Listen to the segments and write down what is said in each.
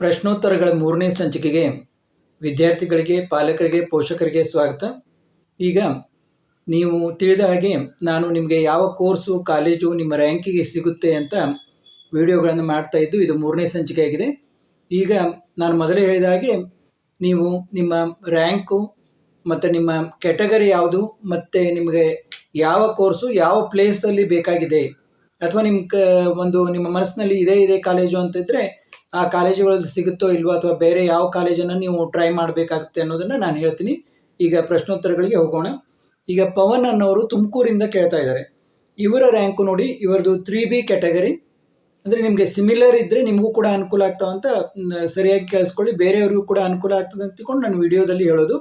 ಪ್ರಶ್ನೋತ್ತರಗಳ ಮೂರನೇ ಸಂಚಿಕೆಗೆ ವಿದ್ಯಾರ್ಥಿಗಳಿಗೆ, ಪಾಲಕರಿಗೆ, ಪೋಷಕರಿಗೆ ಸ್ವಾಗತ. ಈಗ ನೀವು ತಿಳಿದ ಹಾಗೆ ನಾನು ನಿಮಗೆ ಯಾವ ಕೋರ್ಸು, ಕಾಲೇಜು, ನಿಮ್ಮ ರ್ಯಾಂಕಿಗೆ ಸಿಗುತ್ತೆ ಅಂತ ವಿಡಿಯೋಗಳನ್ನು ಮಾಡ್ತಾ ಇದ್ದು ಇದು ಮೂರನೇ ಸಂಚಿಕೆ ಆಗಿದೆ ಈಗ ನಾನು ಮೊದಲೇ ಹೇಳಿದ ಹಾಗೆ ನೀವು ನಿಮ್ಮ ರ್ಯಾಂಕು ಮತ್ತು ನಿಮ್ಮ ಕ್ಯಾಟಗರಿ ಯಾವುದು, ಮತ್ತು ನಿಮಗೆ ಯಾವ ಕೋರ್ಸು, ಯಾವ ಪ್ಲೇಸಲ್ಲಿ ಬೇಕಾಗಿದೆ, ಅಥವಾ ನಿಮ್ಮ ಒಂದು ನಿಮ್ಮ ಮನಸ್ಸಿನಲ್ಲಿ ಇದೇ ಇದೆ ಕಾಲೇಜು ಅಂತಿದ್ರೆ ಆ ಕಾಲೇಜುಗಳಲ್ಲಿ ಸಿಗುತ್ತೋ ಇಲ್ವೋ ಅಥವಾ ಬೇರೆ ಯಾವ ಕಾಲೇಜನ್ನು ನೀವು ಟ್ರೈ ಮಾಡಬೇಕಾಗುತ್ತೆ ಅನ್ನೋದನ್ನು ನಾನು ಹೇಳ್ತೀನಿ. ಈಗ ಪ್ರಶ್ನೋತ್ತರಗಳಿಗೆ ಹೋಗೋಣ. ಈಗ ಪವನ್ ಅನ್ನೋರು ತುಮಕೂರಿಂದ ಕೇಳ್ತಾ ಇದ್ದಾರೆ. ಇವರ ರ್ಯಾಂಕು ನೋಡಿ, ಇವರದು ತ್ರೀ ಬಿ ಕ್ಯಾಟಗರಿ ಅಂದರೆ ನಿಮಗೆ ಸಿಮಿಲರ್ ಇದ್ದರೆ ನಿಮಗೂ ಕೂಡ ಅನುಕೂಲ ಆಗ್ತಾವಂತ ಅಂತ ಸರಿಯಾಗಿ ಕೇಳಿಸ್ಕೊಳ್ಳಿ. ಬೇರೆಯವ್ರಿಗೂ ಕೂಡ ಅನುಕೂಲ ಆಗ್ತದೆ ಅಂತಕೊಂಡು ನಾನು ವಿಡಿಯೋದಲ್ಲಿ ಹೇಳೋದು.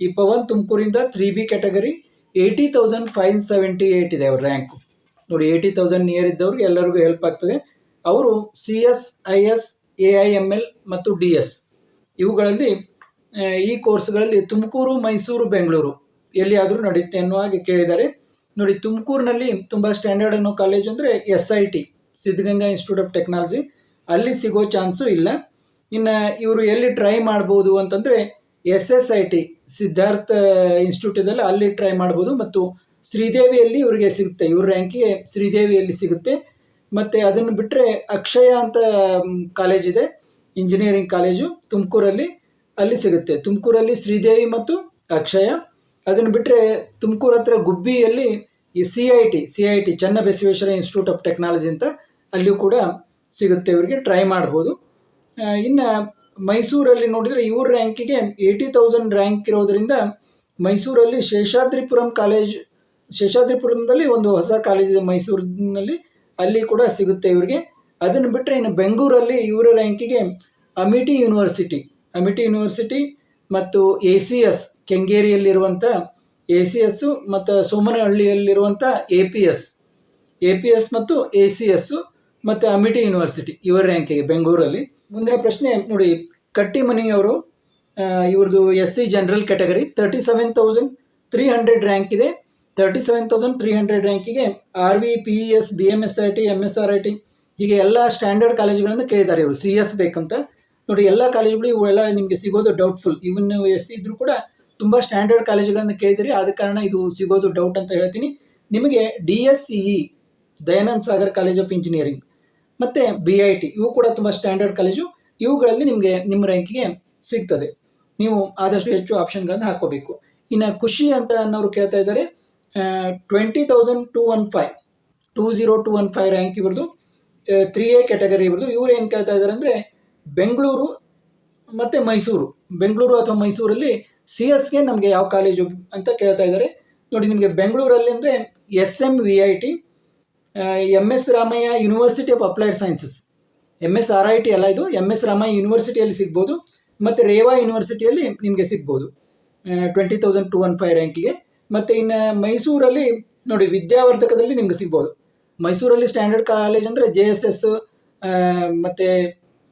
ಈ Pavan ತುಮಕೂರಿಂದ three B category eighty thousand five seventy eight ಇದೆ ಅವ್ರ ರ್ಯಾಂಕು ನೋಡಿ ಏಯ್ಟಿ ತೌಸಂಡ್ ನಿಯರ್ ಇದ್ದವ್ರಿಗೆ ಎಲ್ಲರಿಗೂ ಹೆಲ್ಪ್ ಆಗ್ತದೆ. ಅವರು C S I S A I M L ಮತ್ತು ಡಿ ಎಸ್. ಇವುಗಳಲ್ಲಿ ಈ ಕೋರ್ಸ್ಗಳಲ್ಲಿ ತುಮಕೂರು, ಮೈಸೂರು, ಬೆಂಗಳೂರು ಎಲ್ಲಿಯಾದರೂ ನಡೆಯುತ್ತೆ ಅನ್ನೋ ಹಾಗೆ ಕೇಳಿದ್ದಾರೆ. ನೋಡಿ, ತುಮಕೂರಿನಲ್ಲಿ ತುಂಬ ಸ್ಟ್ಯಾಂಡರ್ಡ್ ಅನ್ನೋ ಕಾಲೇಜ್ ಅಂದರೆ S I T, Siddaganga institute of technology ಅಲ್ಲಿ ಸಿಗೋ ಚಾನ್ಸು ಇಲ್ಲ. ಇನ್ನು ಇವರು ಎಲ್ಲಿ ಟ್ರೈ ಮಾಡ್ಬೋದು ಅಂತಂದರೆ S S I T, Siddhartha ಇನ್ಸ್ಟಿಟ್ಯೂಟಲ್ಲಿ ಅಲ್ಲಿ ಟ್ರೈ ಮಾಡ್ಬೋದು. ಮತ್ತು ಶ್ರೀದೇವಿಯಲ್ಲಿ ಇವರಿಗೆ ಸಿಗುತ್ತೆ. ಇವ್ರ ರ್ಯಾಂಕಿಗೆ ಶ್ರೀದೇವಿಯಲ್ಲಿ ಸಿಗುತ್ತೆ. ಮತ್ತು ಅದನ್ನು ಬಿಟ್ಟರೆ ಅಕ್ಷಯ ಅಂತ ಕಾಲೇಜ್ ಇದೆ. ಇಂಜಿನಿಯರಿಂಗ್ ಕಾಲೇಜು ತುಮಕೂರಲ್ಲಿ ಅಲ್ಲಿ ಸಿಗುತ್ತೆ. ತುಮಕೂರಲ್ಲಿ ಶ್ರೀದೇವಿ ಮತ್ತು ಅಕ್ಷಯ. ಅದನ್ನು ಬಿಟ್ಟರೆ ತುಮಕೂರು ಹತ್ರ ಗುಬ್ಬಿಯಲ್ಲಿ ಈ C I T C I T Channabasaveshwara institute of technology ಅಂತ ಅಲ್ಲಿಯೂ ಕೂಡ ಸಿಗುತ್ತೆ. ಇವರಿಗೆ ಟ್ರೈ ಮಾಡ್ಬೋದು. ಇನ್ನು ಮೈಸೂರಲ್ಲಿ ನೋಡಿದರೆ ಇವ್ರ ರ್ಯಾಂಕಿಗೆ ಏಯ್ಟಿ ತೌಸಂಡ್ ರ್ಯಾಂಕ್ ಇರೋದರಿಂದ ಮೈಸೂರಲ್ಲಿ ಶೇಷಾದ್ರಿಪುರಂ ಕಾಲೇಜ್ ಶೇಷಾದ್ರಿಪುರಂದಲ್ಲಿ ಒಂದು ಹೊಸ ಕಾಲೇಜಿದೆ ಮೈಸೂರಿನಲ್ಲಿ. ಅಲ್ಲಿ ಕೂಡ ಸಿಗುತ್ತೆ ಇವರಿಗೆ. ಅದನ್ನು ಬಿಟ್ಟರೆ ಇನ್ನು ಬೆಂಗಳೂರಲ್ಲಿ ಇವರ ರ್ಯಾಂಕಿಗೆ ಅಮಿಟಿ ಯೂನಿವರ್ಸಿಟಿ ಅಮಿಟಿ ಯೂನಿವರ್ಸಿಟಿ ಮತ್ತು ಎ ಸಿ ಎಸ್ ಕೆಂಗೇರಿಯಲ್ಲಿರುವಂಥ ಎ ಸಿ ಎಸ್ಸು ಮತ್ತು ಸೋಮನಹಳ್ಳಿಯಲ್ಲಿರುವಂಥ A P S, A P S ಮತ್ತು ಎ ಸಿ ಎಸ್ಸು ಮತ್ತು ಅಮಿಟಿ ಯೂನಿವರ್ಸಿಟಿ ಇವರ ರ್ಯಾಂಕಿಗೆ ಬೆಂಗಳೂರಲ್ಲಿ. ಮುಂದಿನ ಪ್ರಶ್ನೆ ನೋಡಿ, ಕಟ್ಟಿಮನಿಯವರು ಇವ್ರದ್ದು S C general category thirty seven thousand three hundred rank ಇದೆ. Thirty seven thousand three hundred ರ್ಯಾಂಕಿಗೆ R V P E S B M S I T M S R I T ಹೀಗೆ ಎಲ್ಲ ಸ್ಟ್ಯಾಂಡರ್ಡ್ ಕಾಲೇಜುಗಳನ್ನು ಕೇಳಿದ್ದಾರೆ ಇವರು. C S ಬೇಕಂತ. ನೋಡಿ, ಎಲ್ಲ ಕಾಲೇಜುಗಳು ಇವೆಲ್ಲ ನಿಮಗೆ ಸಿಗೋದು ಡೌಟ್ಫುಲ್ ಇವನ್ ಎಸ್ ಇದ್ರೂ ಕೂಡ ತುಂಬ ಸ್ಟ್ಯಾಂಡರ್ಡ್ ಕಾಲೇಜುಗಳನ್ನು ಕೇಳಿದಿರಿ. ಆದ ಕಾರಣ ಇದು ಸಿಗೋದು ಡೌಟ್ ಅಂತ ಹೇಳ್ತೀನಿ. ನಿಮಗೆ D S C E Dayanand Sagar college of engineering ಮತ್ತು ಬಿ ಐ ಟಿ ಇವು ಕೂಡ ತುಂಬ ಸ್ಟ್ಯಾಂಡರ್ಡ್ ಕಾಲೇಜು ಇವುಗಳಲ್ಲಿ ನಿಮಗೆ ನಿಮ್ಮ ರ್ಯಾಂಕಿಗೆ ಸಿಗ್ತದೆ. ನೀವು ಆದಷ್ಟು ಹೆಚ್ಚು ಆಪ್ಷನ್ಗಳನ್ನು ಹಾಕೋಬೇಕು ಇನ್ನು ಖುಷಿ ಅಂತ ಅನ್ನೋರು ಕೇಳ್ತಾ ಇದ್ದಾರೆ. Twenty thousand two one five two zero two one five rank ಇವ್ರದ್ದು ತ್ರೀ ಎ ಕ್ಯಾಟಗರಿ ಇವ್ರದ್ದು ಇವ್ರು ಏನು ಕೇಳ್ತಾ ಇದ್ದಾರೆ ಅಂದರೆ ಬೆಂಗಳೂರು ಮತ್ತು ಮೈಸೂರು. ಬೆಂಗಳೂರು ಅಥವಾ ಮೈಸೂರಲ್ಲಿ ಸಿ ಎಸ್ಗೆ ನಮಗೆ ಯಾವ ಕಾಲೇಜು ಅಂತ ಕೇಳ್ತಾ ಇದ್ದಾರೆ ನೋಡಿ, ನಿಮಗೆ ಬೆಂಗಳೂರಲ್ಲಿ ಅಂದರೆ S M V I T M S Ramaiah university of applied sciences M S R I T ಅಲ್ಲ ಇದು. ಎಂ ಎಸ್ ರಾಮಯ್ಯ ಯೂನಿವರ್ಸಿಟಿಯಲ್ಲಿ ಸಿಗ್ಬೋದು. ಮತ್ತು ರೇವಾ ಯೂನಿವರ್ಸಿಟಿಯಲ್ಲಿ ನಿಮಗೆ ಸಿಗ್ಬೋದು. Twenty thousand two one five ರ್ಯಾಂಕಿಗೆ ಮತ್ತು ಇನ್ನು ಮೈಸೂರಲ್ಲಿ ನೋಡಿ ವಿದ್ಯಾವರ್ಧಕದಲ್ಲಿ ನಿಮ್ಗೆ ಸಿಗ್ಬೋದು. ಮೈಸೂರಲ್ಲಿ ಸ್ಟ್ಯಾಂಡರ್ಡ್ ಕಾಲೇಜ್ ಅಂದರೆ ಜೆ ಎಸ್ ಎಸ್ ಮತ್ತು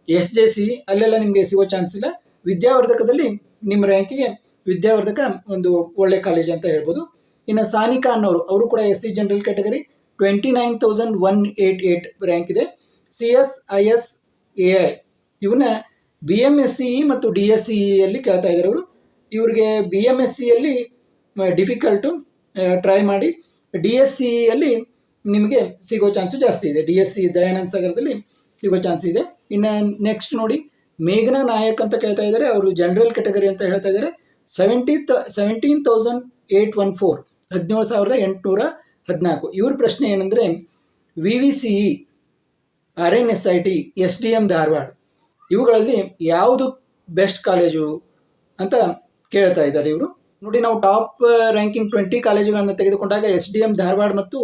ಎಸ್ ಜೆ ಸಿ ಅಲ್ಲೆಲ್ಲ ನಿಮಗೆ ಸಿಗೋ ಚಾನ್ಸ್ ಇಲ್ಲ. ವಿದ್ಯಾವರ್ಧಕದಲ್ಲಿ ನಿಮ್ಮ ರ್ಯಾಂಕಿಗೆ ವಿದ್ಯಾವರ್ಧಕ ಒಂದು ಒಳ್ಳೆ ಕಾಲೇಜ್ ಅಂತ ಹೇಳ್ಬೋದು. ಇನ್ನು ಸಾನಿಕಾ ಅನ್ನೋರು, ಅವರು ಕೂಡ S C general category twenty nine thousand one eight eight rank ಇದೆ. C S I S A I ಇವನ್ನ ಬಿ ಎಂ ಎಸ್ ಸಿ ಮತ್ತು ಡಿ ಎಸ್ ಸಿ ಇಯಲ್ಲಿ ಕೇಳ್ತಾ ಇದ್ದಾರೆ ಅವರು. ಇವ್ರಿಗೆ ಬಿ ಎಂ ಎಸ್ ಸಿಯಲ್ಲಿ ಡಿಫಿಕಲ್ಟು ಟ್ರೈ ಮಾಡಿ. ಡಿ ಎಸ್ ಸಿಯಲ್ಲಿ ನಿಮಗೆ ಸಿಗೋ ಚಾನ್ಸು ಜಾಸ್ತಿ ಇದೆ. ಡಿ ಎಸ್ ಸಿ ದಯಾನಂದ ಸಾಗರದಲ್ಲಿ ಸಿಗೋ ಚಾನ್ಸ್ ಇದೆ. ಇನ್ನು ನೆಕ್ಸ್ಟ್ ನೋಡಿ, ಮೇಘನಾ ನಾಯಕ್ ಅಂತ ಕೇಳ್ತಾ ಇದ್ದಾರೆ. ಅವರು ಜನರಲ್ ಕ್ಯಾಟಗರಿ ಅಂತ ಹೇಳ್ತಾ ಇದ್ದಾರೆ. Seventy seventeen thousand eight one four ಹದಿನೇಳು ಸಾವಿರದ ಎಂಟುನೂರ ಹದಿನಾಲ್ಕು. ಇವ್ರ ಪ್ರಶ್ನೆ ಏನಂದರೆ V V C E R N S I T S D M Dharwad, ಇವುಗಳಲ್ಲಿ ಯಾವುದು ಬೆಸ್ಟ್ ಕಾಲೇಜು ಅಂತ ಕೇಳ್ತಾ ಇದ್ದಾರೆ ಇವರು. ನೋಡಿ ನಾವು ಟಾಪ್ ರ್ಯಾಂಕಿಂಗ್ ಟ್ವೆಂಟಿ ಕಾಲೇಜುಗಳನ್ನು ತೆಗೆದುಕೊಂಡಾಗ ಎಸ್ ಡಿ ಎಂ, ಧಾರವಾಡ ಮತ್ತು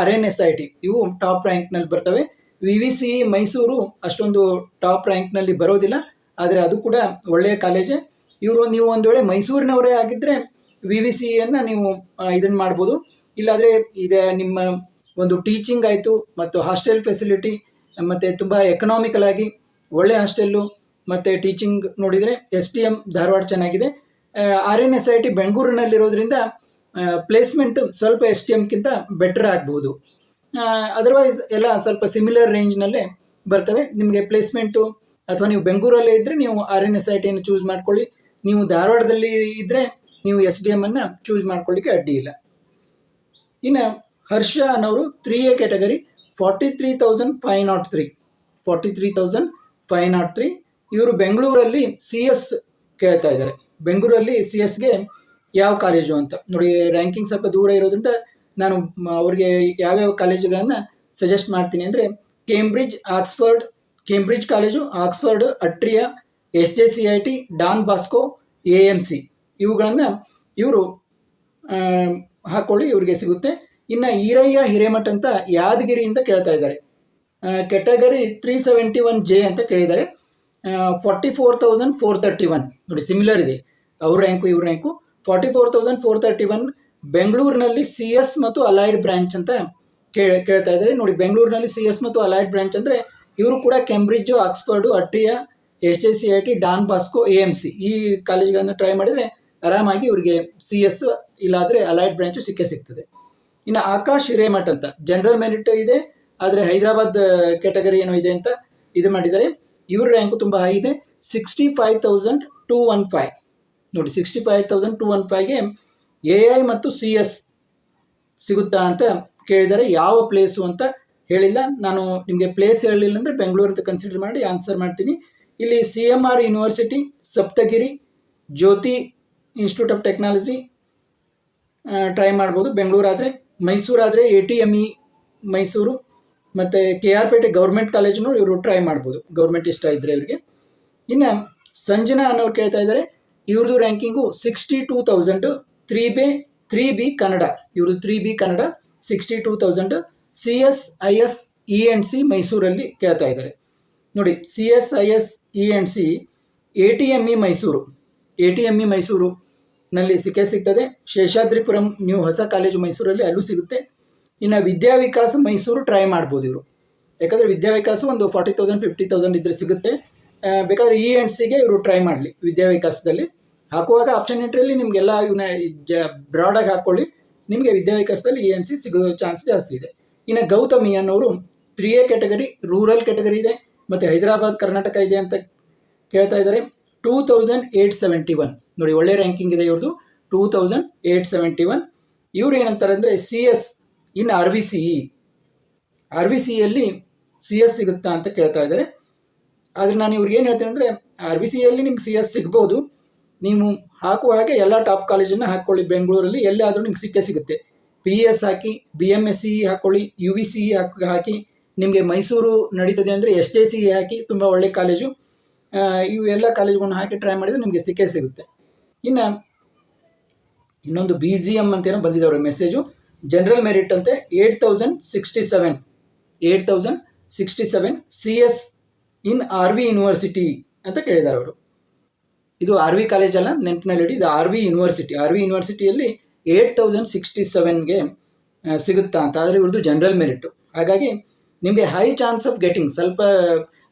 R N S I T ಇವು ಟಾಪ್ ರ್ಯಾಂಕ್ನಲ್ಲಿ ಬರ್ತವೆ. ವಿ ವಿ ಸಿ ಮೈಸೂರು ಅಷ್ಟೊಂದು ಟಾಪ್ ರ್ಯಾಂಕ್ನಲ್ಲಿ ಬರೋದಿಲ್ಲ. ಆದರೆ ಅದು ಕೂಡ ಒಳ್ಳೆಯ ಕಾಲೇಜೇ. ಇವರು ನೀವು ಒಂದು ವೇಳೆ ಮೈಸೂರಿನವರೇ ಆಗಿದ್ದರೆ ವಿ ವಿ ಸಿಯನ್ನು ನೀವು ಇದನ್ನು ಮಾಡ್ಬೋದು. ಇಲ್ಲಾಂದರೆ ಈಗ ನಿಮ್ಮ ಒಂದು ಟೀಚಿಂಗ್ ಆಯಿತು ಮತ್ತು ಹಾಸ್ಟೆಲ್ ಫೆಸಿಲಿಟಿ ಮತ್ತು ತುಂಬ ಎಕನಾಮಿಕಲ್ ಆಗಿ ಒಳ್ಳೆ ಹಾಸ್ಟೆಲ್ಲು ಮತ್ತು ಟೀಚಿಂಗ್ ನೋಡಿದರೆ ಎಸ್ ಟಿ ಎಂ ಧಾರವಾಡ ಚೆನ್ನಾಗಿದೆ. R N S I T ಬೆಂಗಳೂರಿನಲ್ಲಿರೋದ್ರಿಂದ placement ಸ್ವಲ್ಪ ಎಸ್ ಟಿ ಎಮ್ಗಿಂತ ಬೆಟರ್ ಆಗ್ಬೋದು ಅದರ್ವೈಸ್ ಎಲ್ಲ ಸ್ವಲ್ಪ ಸಿಮಿಲರ್ ರೇಂಜ್ನಲ್ಲೇ ಬರ್ತವೆ. ನಿಮಗೆ ಪ್ಲೇಸ್ಮೆಂಟು ಅಥವಾ ನೀವು ಬೆಂಗಳೂರಲ್ಲೇ ಇದ್ದರೆ ನೀವು ಆರ್ ಎನ್ ಎಸ್ ಐ ಟಿಯನ್ನು ಚೂಸ್ ಮಾಡ್ಕೊಳ್ಳಿ. ನೀವು ಧಾರವಾಡದಲ್ಲಿ ಇದ್ದರೆ ನೀವು ಎಸ್ ಡಿ ಎಮ್ಮನ್ನು ಚೂಸ್ ಮಾಡ್ಕೊಳ್ಳಿಕ್ಕೆ ಅಡ್ಡಿ ಇಲ್ಲ. ಇನ್ನು ಹರ್ಷ ಅನ್ನೋರು three A category forty three thousand five nought three forty three thousand five nought three ಇವರು ಬೆಂಗಳೂರಲ್ಲಿ ಸಿ ಎಸ್ ಕೇಳ್ತಾ ಇದ್ದಾರೆ. ಬೆಂಗಳೂರಲ್ಲಿ ಸಿ ಎಸ್ಗೆ ಯಾವ ಕಾಲೇಜು ಅಂತ. ನೋಡಿ ರ್ಯಾಂಕಿಂಗ್ ಸ್ವಲ್ಪ ದೂರ ಇರೋದ್ರಿಂದ ನಾನು ಅವ್ರಿಗೆ ಯಾವ್ಯಾವ ಕಾಲೇಜುಗಳನ್ನು ಸಜೆಸ್ಟ್ ಮಾಡ್ತೀನಿ ಅಂದರೆ Cambridge Oxford Cambridge college Oxford Atria S J C I T Don Bosco A M C ಇವುಗಳನ್ನು ಇವರು ಹಾಕೊಳ್ಳಿ, ಇವ್ರಿಗೆ ಸಿಗುತ್ತೆ. ಇನ್ನು ಈರಯ್ಯ ಹಿರೇಮಠ್ ಅಂತ ಯಾದಗಿರಿಯಿಂದ ಕೇಳ್ತಾ ಇದ್ದಾರೆ. Category three seventy one J ಅಂತ ಕೇಳಿದ್ದಾರೆ. Forty four thousand four thirty one ನೋಡಿ ಸಿಮಿಲರ್ ಇದೆ. ಅವ್ರ ರ್ಯಾಂಕು ಇವ್ರ rank forty four thousand four thirty one ಬೆಂಗಳೂರಿನಲ್ಲಿ ಸಿ ಎಸ್ ಮತ್ತು ಅಲೈಡ್ ಬ್ರಾಂಚ್ ಅಂತ ಕೇಳ್ತಾ ಇದ್ದಾರೆ. ನೋಡಿ, ಬೆಂಗಳೂರಿನಲ್ಲಿ ಸಿ ಎಸ್ ಮತ್ತು ಅಲೈಡ್ ಬ್ರಾಂಚ್ ಅಂದರೆ ಇವರು ಕೂಡ Cambridge Oxford Atria S J C I T Don Bosco A M C ಈ ಕಾಲೇಜ್ಗಳನ್ನು ಟ್ರೈ ಮಾಡಿದರೆ ಆರಾಮಾಗಿ ಇವರಿಗೆ ಸಿ ಎಸ್ ಇಲ್ಲಾದರೆ ಅಲೈಡ್ ಬ್ರಾಂಚು ಸಿಕ್ಕೇ ಸಿಗ್ತದೆ. ಇನ್ನು ಆಕಾಶ್ ಹಿರೇಮಠ್ ಅಂತ ಜನರಲ್ ಮೆರಿಟ್ ಇದೆ, ಆದರೆ ಹೈದರಾಬಾದ್ ಕ್ಯಾಟಗರಿ ಏನೋ ಇದೆ ಅಂತ ಇದು ಮಾಡಿದ್ದಾರೆ. ಇವ್ರ ರ್ಯಾಂಕು ತುಂಬ ಹೈ ಇದೆ. Sixty five thousand two one five ನೋಡಿ sixty five thousand two one ಫೈವ್ಗೆ A I ಮತ್ತು ಸಿ ಎಸ್ ಸಿಗುತ್ತಾ ಅಂತ ಕೇಳಿದರೆ ಯಾವ ಪ್ಲೇಸು ಅಂತ ಹೇಳಿಲ್ಲ. ನಾನು ನಿಮಗೆ ಪ್ಲೇಸ್ ಹೇಳಲಿಲ್ಲ ಅಂದರೆ ಬೆಂಗಳೂರು ಅಂತ ಕನ್ಸಿಡರ್ ಮಾಡಿ ಆನ್ಸರ್ ಮಾಡ್ತೀನಿ. ಇಲ್ಲಿ C M R university Saptagiri Jyothi institute of technology try ಮಾಡ್ಬೋದು. ಬೆಂಗಳೂರಾದರೆ ಮೈಸೂರಾದರೆ A T M E Mysuru ಮತ್ತು ಕೆ ಆರ್ ಪೇಟೆ ಗೌರ್ಮೆಂಟ್ ಕಾಲೇಜನ್ನು ಇವರು ಟ್ರೈ ಮಾಡ್ಬೋದು. ಗೌರ್ಮೆಂಟ್ ಇಷ್ಟ ಇದ್ದರೆ ಇವರಿಗೆ. ಇನ್ನು ಸಂಜನಾ ಅನ್ನೋರು ಕೇಳ್ತಾ ಇದ್ದಾರೆ ಇವ್ರದ್ದು ranking sixty two thousand three B three B Kannada. ಇವ್ರದ್ದು three B Kannada sixty two thousand C S I S E and C ಮೈಸೂರಲ್ಲಿ ಕೇಳ್ತಾ ಇದ್ದಾರೆ ನೋಡಿ C S I S E N C A T M E Mysuru. A T M E Mysuru ನಲ್ಲಿ ಸಿಕ್ಕೇ ಸಿಗ್ತದೆ. ಶೇಷಾದ್ರಿಪುರಂ ನೀವು ಹೊಸ ಕಾಲೇಜು ಮೈಸೂರಲ್ಲಿ ಅಲ್ಲೂ ಸಿಗುತ್ತೆ. ಇನ್ನು ವಿದ್ಯಾವಿಕಾಸ ಮೈಸೂರು ಟ್ರೈ ಮಾಡ್ಬೋದು ಇವರು. ಯಾಕಂದರೆ ವಿದ್ಯಾವಿಕಾಸ ಒಂದು ಫಾರ್ಟಿ ತೌಸಂಡ್ ಫಿಫ್ಟಿ ತೌಸಂಡ್ ಇದ್ದರೆ ಸಿಗುತ್ತೆ. ಬೇಕಾದ್ರೆ ಇ ಆ್ಯಂಡ್ ಸಿಗೆ ಇವರು ಟ್ರೈ ಮಾಡಲಿ ವಿದ್ಯಾವಿಕಾಸದಲ್ಲಿ. ಹಾಕುವಾಗ ಆಪ್ಷನ್ ಎಂಟ್ರಿಯಲ್ಲಿ ನಿಮಗೆಲ್ಲ ಇವನ್ನ ಜ ಬ್ರಾಡಾಗಿ ಹಾಕ್ಕೊಳ್ಳಿ ನಿಮಗೆ ವಿದ್ಯಾವಿಕಾಸದಲ್ಲಿ ಇ ಎನ್ ಸಿ ಸಿಗೋ ಚಾನ್ಸ್ ಜಾಸ್ತಿ ಇದೆ. ಇನ್ನು ಗೌತಮಿ ಅನ್ನೋರು three A category rural category ಇದೆ, ಮತ್ತು ಹೈದರಾಬಾದ್, ಕರ್ನಾಟಕ ಇದೆ ಅಂತ ಕೇಳ್ತಾ ಇದ್ದಾರೆ. Two thousand eight seventy one ನೋಡಿ ಒಳ್ಳೆ ರ್ಯಾಂಕಿಂಗ್ ಇದೆ ಇವ್ರದ್ದು two thousand eight seventy one ಇವ್ರು ಏನಂತಾರೆ ಅಂದರೆ C S in R V C E R V ಸಿಯಲ್ಲಿ ಸಿ ಎಸ್ ಸಿಗುತ್ತಾ ಅಂತ ಕೇಳ್ತಾ ಇದ್ದಾರೆ. ಆದರೆ ನಾನು ಇವ್ರಿಗೆ ಏನು ಹೇಳ್ತೇನೆ ಅಂದರೆ ಆರ್ ವಿ ಯಲ್ಲಿ ನಿಮ್ಗೆ ಸಿ ಎಸ್ ಸಿಗ್ಬೋದು. ನೀವು ಹಾಕುವ ಹಾಗೆ ಎಲ್ಲ ಟಾಪ್ ಕಾಲೇಜನ್ನು ಹಾಕ್ಕೊಳ್ಳಿ. ಬೆಂಗಳೂರಲ್ಲಿ ಎಲ್ಲಾದರೂ ನಿಮ್ಗೆ ಸಿಕ್ಕೇ ಸಿಗುತ್ತೆ. ಪಿ ಎಸ್ ಹಾಕಿ ಬಿ ಎಂ ಎಸ್ ಸಿ ಹಾಕ್ಕೊಳ್ಳಿ ಯು ವಿ ಸಿ ಹಾಕಿ ಹಾಕಿ ನಿಮಗೆ ಮೈಸೂರು ನಡೀತದೆ ಅಂದರೆ ಎಸ್ ಟಿ ಸಿ ಹಾಕಿ ತುಂಬ ಒಳ್ಳೆ ಕಾಲೇಜು ಇವೆಲ್ಲ ಕಾಲೇಜುಗಳನ್ನ ಹಾಕಿ ಟ್ರೈ ಮಾಡಿದರೆ ನಿಮಗೆ ಸಿಕ್ಕೇ ಸಿಗುತ್ತೆ. ಇನ್ನು ಇನ್ನೊಂದು ಬಿ ಜಿ ಎಂ ಅಂತೇನೋ ಬಂದಿದೆ ಅವ್ರ ಮೆಸೇಜು ಜನರಲ್ ಮೆರಿಟ್ ಅಂತೆ eight thousand sixty seven eight thousand sixty seven C S in R V university ಅಂತ ಕೇಳಿದ್ದಾರೆ ಅವರು. ಇದು ಆರ್ ವಿ ಕಾಲೇಜ್ ಅಲ್ಲ, ನೆನಪಿನಲ್ಲಿ ಇದು R V university R V ಯೂನಿವರ್ಸಿಟಿಯಲ್ಲಿ eight thousand sixty ಸೆವೆನ್ಗೆ ಸಿಗುತ್ತಾ ಅಂತ. ಆದರೆ ಇವ್ರದ್ದು ಜನರಲ್ ಮೆರಿಟು ಹಾಗಾಗಿ ನಿಮಗೆ ಹೈ ಚಾನ್ಸ್ ಆಫ್ ಗೆಟಿಂಗ್ ಸ್ವಲ್ಪ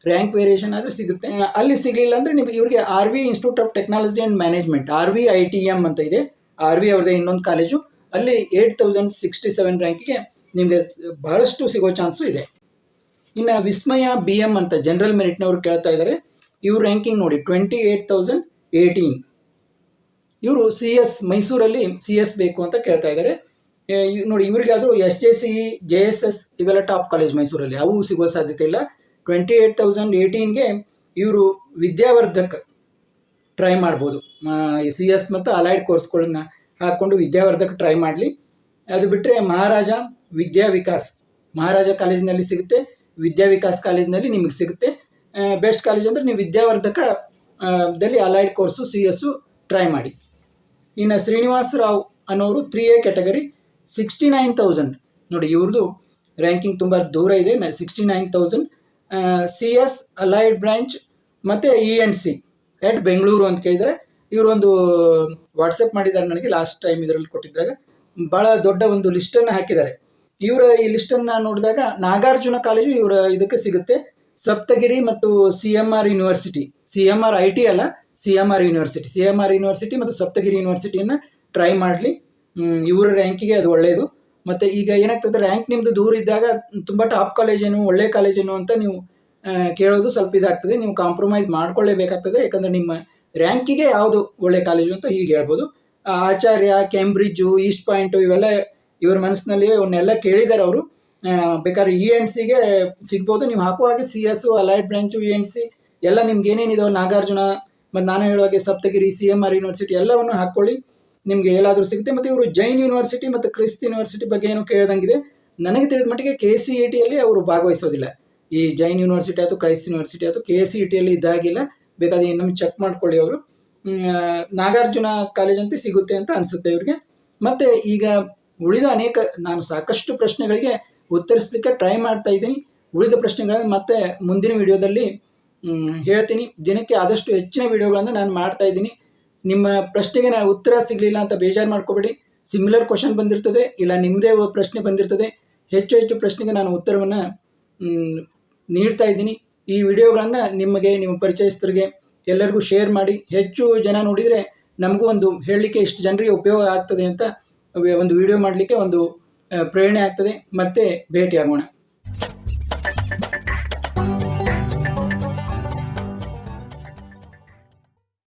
ರ್ಯಾಂಕ್ ವೇರಿಯೇಷನ್ ಆದರೆ ಸಿಗುತ್ತೆ. ಅಲ್ಲಿ ಸಿಗಲಿಲ್ಲ ಅಂದರೆ ನಿಮಗೆ, ಇವ್ರಿಗೆ R V institute of technology and management R V I T M ಅಂತ ಇದೆ. ಆರ್ ವಿ ಅವ್ರದ್ದೇ ಇನ್ನೊಂದು ಕಾಲೇಜು ಅಲ್ಲಿ ಏಯ್ಟ್ ತೌಸಂಡ್ ಸಿಕ್ಸ್ಟಿ ಸೆವೆನ್ ರ್ಯಾಂಕಿಗೆ ನಿಮಗೆ ಬಹಳಷ್ಟು ಸಿಗೋ ಚಾನ್ಸು ಇದೆ. ಇನ್ನು ವಿಸ್ಮಯ ಬಿ ಎಂ ಅಂತ ಜನರಲ್ ಮೆರಿಟ್ನವರು ಕೇಳ್ತಾ ಇದ್ದಾರೆ ಇವ್ರ ರ್ಯಾಂಕಿಂಗ್ ನೋಡಿ ಟ್ವೆಂಟಿ ಏಯ್ಟ್ ತೌಸಂಡ್ ಏಯ್ಟೀನ್ ಇವರು ಸಿ ಎಸ್ ಮೈಸೂರಲ್ಲಿ ಸಿ ಎಸ್ ಬೇಕು ಅಂತ ಕೇಳ್ತಾ ಇದ್ದಾರೆ ನೋಡಿ ಇವರಿಗಾದರೂ S J C J S S ಇವೆಲ್ಲ ಟಾಪ್ ಕಾಲೇಜ್ ಮೈಸೂರಲ್ಲಿ. ಅವು ಸಿಗೋ ಸಾಧ್ಯತೆ ಇಲ್ಲ. ಟ್ವೆಂಟಿ ಏಟ್ ತೌಸಂಡ್ ಏಯ್ಟೀನ್ಗೆ ಇವರು ವಿದ್ಯಾವರ್ಧಕ್ ಟ್ರೈ ಮಾಡ್ಬೋದು. ಸಿ ಎಸ್ ಮತ್ತು ಅಲೈಡ್ ಕೋರ್ಸ್ಗಳನ್ನ ಹಾಕ್ಕೊಂಡು ವಿದ್ಯಾವರ್ಧಕ ಟ್ರೈ ಮಾಡಲಿ. ಅದು ಬಿಟ್ಟರೆ ಮಹಾರಾಜ ವಿದ್ಯಾ ವಿಕಾಸ್. ಮಹಾರಾಜ ಕಾಲೇಜಿನಲ್ಲಿ ಸಿಗುತ್ತೆ, ವಿದ್ಯಾ ವಿಕಾಸ್ ಕಾಲೇಜಿನಲ್ಲಿ ನಿಮಗೆ ಸಿಗುತ್ತೆ. ಬೆಸ್ಟ್ ಕಾಲೇಜ್ ಅಂದರೆ ನೀವು ವಿದ್ಯಾವರ್ಧಕ ದಲ್ಲಿ allied course C S try ಮಾಡಿ. ಇನ್ನು ಶ್ರೀನಿವಾಸ್ ರಾವ್ ಅನ್ನೋರು three A category sixty nine thousand ನೋಡಿ ಇವ್ರದ್ದು ರ್ಯಾಂಕಿಂಗ್ ತುಂಬ ದೂರ ಇದೆ. Sixty nine thousand C S allied branch ಮತ್ತು E N C at Bengaluru ಅಂತ ಕೇಳಿದರೆ ಇವರು ಒಂದು ವಾಟ್ಸಪ್ ಮಾಡಿದ್ದಾರೆ ನನಗೆ ಲಾಸ್ಟ್ ಟೈಮ್ ಇದರಲ್ಲಿ ಕೊಟ್ಟಿದ್ದಾಗ ಭಾಳ ದೊಡ್ಡ ಒಂದು ಲಿಸ್ಟನ್ನು ಹಾಕಿದ್ದಾರೆ. ಇವರ ಈ ಲಿಸ್ಟನ್ನು ನೋಡಿದಾಗ ನಾಗಾರ್ಜುನ ಕಾಲೇಜು ಇವರ ಇದಕ್ಕೆ ಸಿಗುತ್ತೆ. ಸಪ್ತಗಿರಿ ಮತ್ತು C M R university C M R I T ಅಲ್ಲ C M R university C M R university ಮತ್ತು ಸಪ್ತಗಿರಿ ಯೂನಿವರ್ಸಿಟಿಯನ್ನು ಟ್ರೈ ಮಾಡಲಿ. ಇವರ ರ್ಯಾಂಕಿಗೆ ಅದು ಒಳ್ಳೆಯದು ಮತ್ತು ಈಗ ಏನಾಗ್ತದೆ ರ್ಯಾಂಕ್ ನಿಮ್ಮದು ದೂರ ಇದ್ದಾಗ ತುಂಬ ಟಾಪ್ ಕಾಲೇಜೇನು ಒಳ್ಳೆ ಕಾಲೇಜೇನು ಅಂತ ನೀವು ಕೇಳೋದು ಸ್ವಲ್ಪ ಇದಾಗ್ತದೆ. ನೀವು ಕಾಂಪ್ರಮೈಸ್ ಮಾಡ್ಕೊಳ್ಳೇಬೇಕಾಗ್ತದೆ. ಯಾಕಂದರೆ ನಿಮ್ಮ ರ್ಯಾಂಕಿಗೆ ಯಾವುದು ಒಳ್ಳೆ ಕಾಲೇಜು ಅಂತ ಹೀಗೆ ಹೇಳ್ಬೋದು. ಆಚಾರ್ಯ ಕೇಂಬ್ರಿಡ್ಜು ಈಸ್ಟ್ ಪಾಯಿಂಟು ಇವೆಲ್ಲ ಇವ್ರ ಮನಸ್ಸಿನಲ್ಲಿ ಇವನ್ನೆಲ್ಲ ಕೇಳಿದ್ದಾರೆ ಅವರು. ಬೇಕಾದ್ರೆ ಇ ಎನ್ ಸಿಗೆ ಸಿಗ್ಬೋದು. ನೀವು ಹಾಕುವ ಹಾಗೆ C S allied branch E N C ಎಲ್ಲ ನಿಮ್ಗೆ ಏನೇನಿದಾವೆ ನಾಗಾರ್ಜುನ, ಮತ್ತು ನಾನು ಹೇಳುವ ಹಾಗೆ Saptagiri C M R university ಎಲ್ಲವನ್ನು ಹಾಕ್ಕೊಳ್ಳಿ. ನಿಮಗೆ ಎಲ್ಲಾದರೂ ಸಿಗುತ್ತೆ. ಮತ್ತು ಇವರು ಜೈನ್ ಯೂನಿವರ್ಸಿಟಿ ಮತ್ತು ಕ್ರಿಸ್ತ್ ಯೂನಿವರ್ಸಿಟಿ ಬಗ್ಗೆ ಏನು ಕೇಳ್ದಂಗಿದೆ. ನನಗೆ ತಿಳಿದ ಮಟ್ಟಿಗೆ ಕೆ ಸಿ ಇ ಟಿಯಲ್ಲಿ ಅವರು ಭಾಗವಹಿಸೋದಿಲ್ಲ. ಈ ಜೈನ್ ಯೂನಿವರ್ಸಿಟಿ ಆಯಿತು ಕ್ರೈಸ್ಟ್ ಯೂನಿವರ್ಸಿಟಿ ಆಯಿತು ಕೆ ಸಿ ಇ ಟಿಯಲ್ಲಿ ಇದಾಗಿಲ್ಲ ಬೇಕಾದ್ರೆ ನಮ್ಗೆ ಚೆಕ್ ಮಾಡ್ಕೊಳ್ಳಿ ಅವರು. ನಾಗಾರ್ಜುನ ಕಾಲೇಜ್ ಅಂತ ಸಿಗುತ್ತೆ ಅಂತ ಅನಿಸುತ್ತೆ ಇವ್ರಿಗೆ. ಮತ್ತು ಈಗ ಉಳಿದ ಅನೇಕ, ನಾನು ಸಾಕಷ್ಟು ಪ್ರಶ್ನೆಗಳಿಗೆ ಉತ್ತರಿಸಲಿಕ್ಕೆ ಟ್ರೈ ಮಾಡ್ತಾ ಇದ್ದೀನಿ. ಉಳಿದ ಪ್ರಶ್ನೆಗಳನ್ನು ಮತ್ತೆ ಮುಂದಿನ ವಿಡಿಯೋದಲ್ಲಿ ಹೇಳ್ತೀನಿ. ದಿನಕ್ಕೆ ಆದಷ್ಟು ಹೆಚ್ಚಿನ ವಿಡಿಯೋಗಳನ್ನು ನಾನು ಮಾಡ್ತಾ ಇದ್ದೀನಿ. ನಿಮ್ಮ ಪ್ರಶ್ನೆಗೆ ನಾನು ಉತ್ತರ ಸಿಗಲಿಲ್ಲ ಅಂತ ಬೇಜಾರು ಮಾಡ್ಕೋಬೇಡಿ. ಸಿಮಿಲರ್ ಕ್ವಶನ್ ಬಂದಿರ್ತದೆ, ಇಲ್ಲ ನಿಮ್ಮದೇ ಪ್ರಶ್ನೆ ಬಂದಿರ್ತದೆ. ಹೆಚ್ಚು ಹೆಚ್ಚು ಪ್ರಶ್ನೆಗೆ ನಾನು ಉತ್ತರವನ್ನು ನೀಡ್ತಾ ಇದ್ದೀನಿ. ಈ ವಿಡಿಯೋಗಳನ್ನು ನಿಮಗೆ, ನಿಮ್ಮ ಪರಿಚಯಸ್ಥರಿಗೆ ಎಲ್ಲರಿಗೂ ಶೇರ್ ಮಾಡಿ, ಹೆಚ್ಚು ಜನ ನೋಡಿದರೆ ನಮಗೂ ಒಂದು ಹೇಳಲಿಕ್ಕೆ ಇಷ್ಟು ಜನರಿಗೆ ಉಪಯೋಗ ಆಗ್ತದೆ ಅಂತ ಒಂದು ವಿಡಿಯೋ ಮಾಡಲಿಕ್ಕೆ ಒಂದು ಪ್ರೇರಣೆ ಆಗ್ತದೆ. ಮತ್ತೆ ಭೇಟಿಯಾಗೋಣ.